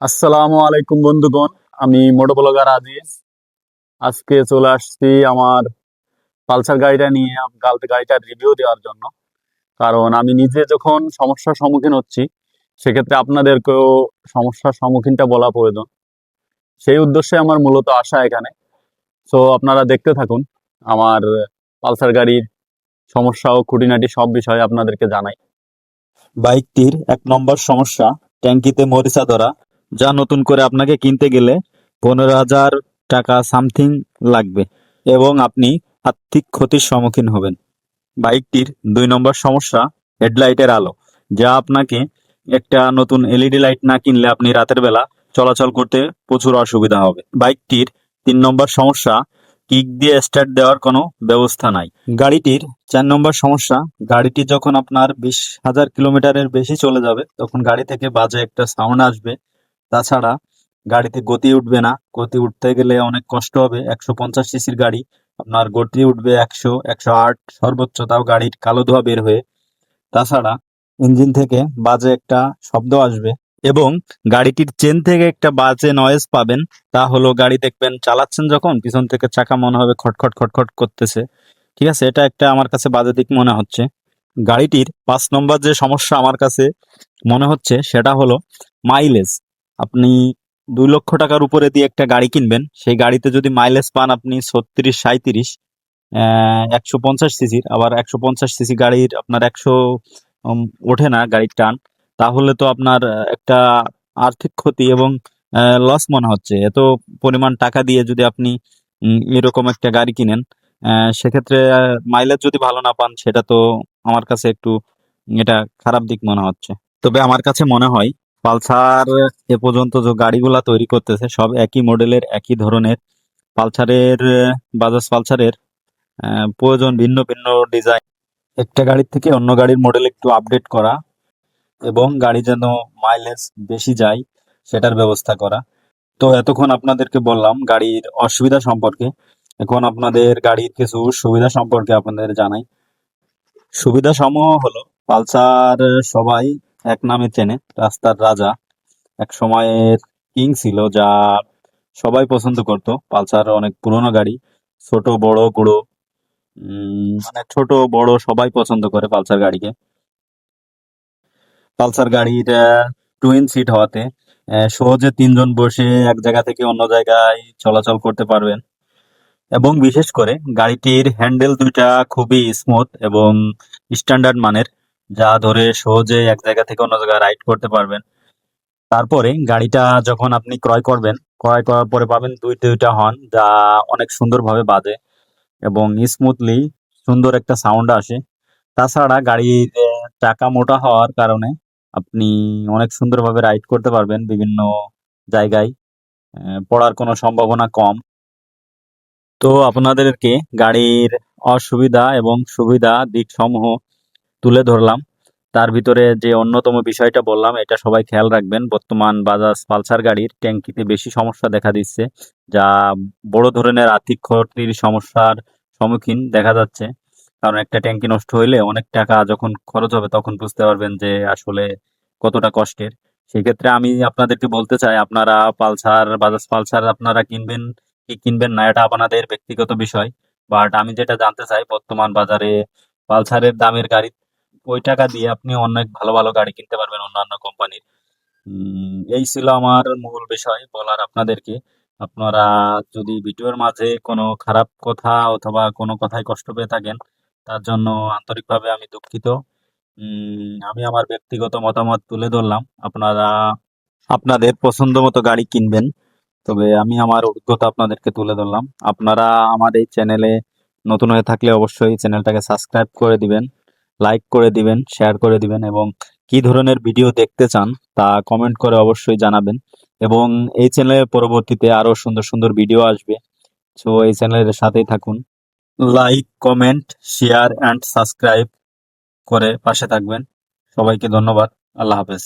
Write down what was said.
আসসালামু আলাইকুম বন্ধুগণ, আমি মোটো ব্লগার আজিজ। আজকে চলে আসছি আমার পালসার গাড়িটা নিয়ে আম- গাল- গাড়িটার রিভিউ দেওয়ার জন্য। কারণ আমি নিজে যখন সমস্যার সম্মুখীন হচ্ছি, সেক্ষেত্রে আপনাদেরকেও সমস্যার সম্মুখীনটা বলা প্রয়োজন। সেই উদ্দেশ্যে আমার মূলত আসা এখানে। তো আপনারা দেখতে থাকুন, আমার পালসার গাড়ির সমস্যা ও খুঁটিনাটি সব বিষয়ে আপনাদেরকে জানাই। বাইকটির এক নম্বর সমস্যা, ট্যাঙ্কিতে মরিচা ধরা। যা নতুন করে আপনাকে কিনতে গেলে পনেরো হাজার টাকা সামথিং লাগবে এবং আপনি আর্থিক ক্ষতির সম্মুখীন হবেন। বাইকটির দুই নম্বর সমস্যা হেডলাইটের আলো, যা আপনাকে একটা নতুন এলইডি লাইট না কিনলে আপনি রাতের বেলা চলাচল করতে প্রচুর অসুবিধা হবে। বাইকটির তিন নম্বর সমস্যা, কিক দিয়ে স্টার্ট দেওয়ার কোনো ব্যবস্থা নাই। গাড়িটির চার নম্বর সমস্যা, গাড়িটি যখন আপনার বিশ হাজার কিলোমিটারের বেশি চলে যাবে, তখন গাড়ি থেকে বাজে একটা সাউন্ড আসবে। তাছাড়া গাড়িতে গতি উঠবে না। গতি উঠতে গেলে অনেক কষ্ট হবে। একশো পঞ্চাশ সিসির গাড়ি। আপনার গতি উঠবে একশো একশো আট সর্বোচ্চ। তাও গাড়ির কালো ধোয়া বের হয়ে। তাছাড়া ইঞ্জিন থেকে বাজে একটা শব্দ আসবে এবং গাড়িটির চেন থেকে একটা বাজে নয়েজ পাবেন। তা হলো গাড়ি দেখবেন চালাচ্ছেন যখন, পিছন থেকে চাকা মনে হবে খটখট খটখট করতেছে। ঠিক আছে? এটা একটা আমার কাছে বাজে দিক মনে হচ্ছে। গাড়িটির পাঁচ নম্বর যে সমস্যা আমার কাছে মনে হচ্ছে, সেটা হলো মাইলেজ আপনি দুই লক্ষ টাকার উপরে দিয়ে একটা গাড়ি কিনবেন। সেই গাড়িতে যদি মাইলেজ পান আপনি ছত্রিশ সাঁত্রিশ একশো পঞ্চাশ সিসির। আবার একশো পঞ্চাশ সিসি গাড়ির আপনার একশো ওঠে না গাড়ির টান। তাহলে তো আপনার একটা আর্থিক ক্ষতি এবং লস মনে হচ্ছে। এত পরিমাণ টাকা দিয়ে যদি আপনি এরকম একটা গাড়ি কিনেন সেক্ষেত্রে মাইলেজ যদি ভালো না পান, সেটা তো আমার কাছে একটু, এটা খারাপ দিক মনে হচ্ছে। তবে আমার কাছে মনে হয় পালসার এ পর্যন্ত যে গাড়িগুলা তৈরি করতেছে, সব একই মডেলের, একই ধরনের। পালসারের, বাজাজ পালসারের প্রয়োজন ভিন্ন ভিন্ন ডিজাইন। একটা গাড়ির থেকে অন্য গাড়ির মডেল একটু আপডেট করা এবং গাড়ি যেন মাইলেজ বেশি যায়, সেটার ব্যবস্থা করা। তো এতক্ষণ আপনাদেরকে বললাম গাড়ির অসুবিধা সম্পর্কে। এখন আপনাদের গাড়ির কিছু সুবিধা সম্পর্কে আপনাদের জানাই। সুবিধা সমূহ হলো, পালসার সবাই এক নামে চেনে, রাস্তার রাজা। এক সময়ের কিং ছিল, যা সবাই পছন্দ করত। পালসার অনেক পুরনো গাড়ি, ছোট, বড়, গুঁড়ো। মানে ছোট, বড় সবাই পছন্দ করে পালসার গাড়িকে। পালসার গাড়ির টুইন সিট হওয়াতে সহজে তিনজন বসে এক জায়গা থেকে অন্য জায়গায় চলাচল করতে পারবেন। এবং বিশেষ করে গাড়িটির হ্যান্ডেল দুইটা খুবই স্মুথ এবং স্ট্যান্ডার্ড মানের। যা ধরে সহজে এক জায়গা থেকে অন্য জায়গায় রাইড করতে পারবেন। তারপরে গাড়িটা যখন আপনি ক্রয় করবেন, ক্রয় করার পরে পাবেন দুই, দুইটা হর্ন যা অনেক সুন্দরভাবে বাজে এবং স্মুথলি সুন্দর একটা সাউন্ড আসে। তাছাড়া গাড়ির চাকা মোটা হওয়ার কারণে আপনি অনেক সুন্দরভাবে রাইড করতে পারবেন বিভিন্ন জায়গায় পড়ার কোনো সম্ভাবনা কম। তো আপনাদেরকে গাড়ির অসুবিধা এবং সুবিধা দিকসমূহ ধরলাম। তার ভিতরে যে অন্যতম বিষয়টা বললাম, এটা সবাই খেয়াল রাখবেন, বর্তমান বাজাজ পালসার গাড়ির ট্যাঙ্কিতে বেশি সমস্যা দেখা দিচ্ছে, যা বড় ধরনের আর্থিক ক্ষতির সমস্যার সম্মুখীন দেখা যাচ্ছে। কারণ একটা ট্যাঙ্কি নষ্ট হইলে অনেক টাকা যখন খরচ হবে, তখন বুঝতে পারবেন যে আসলে কতটা কষ্টের। সেক্ষেত্রে আমি আপনাদেরকে বলতে চাই, আপনারা পালসার, বাজাজ পালসার আপনারা কিনবেন কি কিনবেন না, এটা আপনাদের ব্যক্তিগত বিষয়। বাট আমি যেটা জানতে চাই, বর্তমান বাজারে পালসারের দামের গাড়ি ওই টাকা দিয়ে আপনি অনেক ভালো ভালো গাড়ি কিনতে পারবেন অন্যান্য কোম্পানির। এই ছিল আমার মূল বিষয় বলার আপনাদেরকে। আপনারা যদি ভিডিওর মাঝে কোনো খারাপ কথা অথবা কোনো কথায় কষ্ট পেয়ে থাকেন, তার জন্য আন্তরিকভাবে আমি দুঃখিত। আমি আমার ব্যক্তিগত মতামত তুলে ধরলাম। আপনারা আপনাদের পছন্দ মতো গাড়ি কিনবেন, তবে আমি আমার অভিজ্ঞতা আপনাদেরকে তুলে ধরলাম। আপনারা আমার এই চ্যানেলে নতুন হয়ে থাকলে অবশ্যই চ্যানেলটাকে সাবস্ক্রাইব করে দিবেন। লাইক করে দিবেন শেয়ার করে দিবেন এবং কি ধরনের ভিডিও দেখতে চান তা কমেন্ট করে অবশ্যই জানাবেন এবং এই চ্যানেলের পরবর্তীতে আরও সুন্দর সুন্দর ভিডিও আসবে। সো এই চ্যানেলের সাথেই থাকুন like comment share and subscribe করে পাশে থাকবেন। সবাইকে ধন্যবাদ, আল্লাহ হাফেজ।